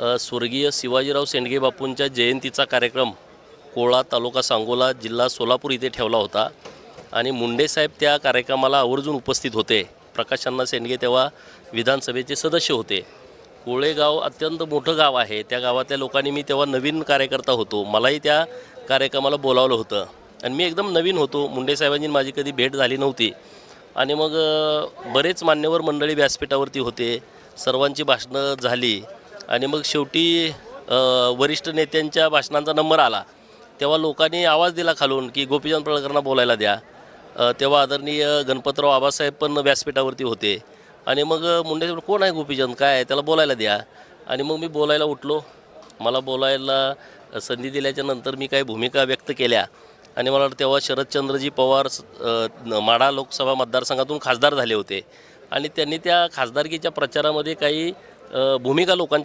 स्वर्गीय शिवाजीराव सेंडगे बापूंच्या जयंतीचा कार्यक्रम कोळा तालुका सांगोला जिल्हा सोलापूर इथे ठेवला होता. आणि मुंडेसाहेब त्या कार्यक्रमाला आवर्जून उपस्थित होते. प्रकाशांना सेंडगे तेव्हा विधानसभेचे सदस्य होते. कोळेगाव अत्यंत मोठं गाव आहे. त्या गावातल्या लोकांनी मी तेव्हा नवीन कार्यकर्ता होतो. मलाही त्या कार्यक्रमाला बोलावलं होतं. आणि मी एकदम नवीन होतो. मुंडेसाहेबांची माझी कधी भेट झाली नव्हती. आणि मग बरेच मान्यवर मंडळी व्यासपीठावरती होते. सर्वांची भाषणं झाली. आणि मग शेवटी वरिष्ठ नेत्यांच्या भाषणांचा नंबर आला. तेव्हा लोकांनी आवाज दिला खालून की गोपीचंद पडळकरांना बोलायला द्या. तेव्हा आदरणीय गणपतराव आबासाहेब पण व्यासपीठावरती होते. आणि मग मुंडे कोण आहे गोपीचंद? काय आहे? त्याला बोलायला द्या. आणि मग मी बोलायला उठलो. मला बोलायला संधी दिल्याच्या नंतर मी काही भूमिका व्यक्त केल्या. आणि मला तेव्हा शरदचंद्रजी पवार माढा लोकसभा मतदारसंघातून खासदार झाले होते. आणि त्यांनी त्या खासदारकीच्या प्रचारामध्ये काही भूमिका लोकांच्या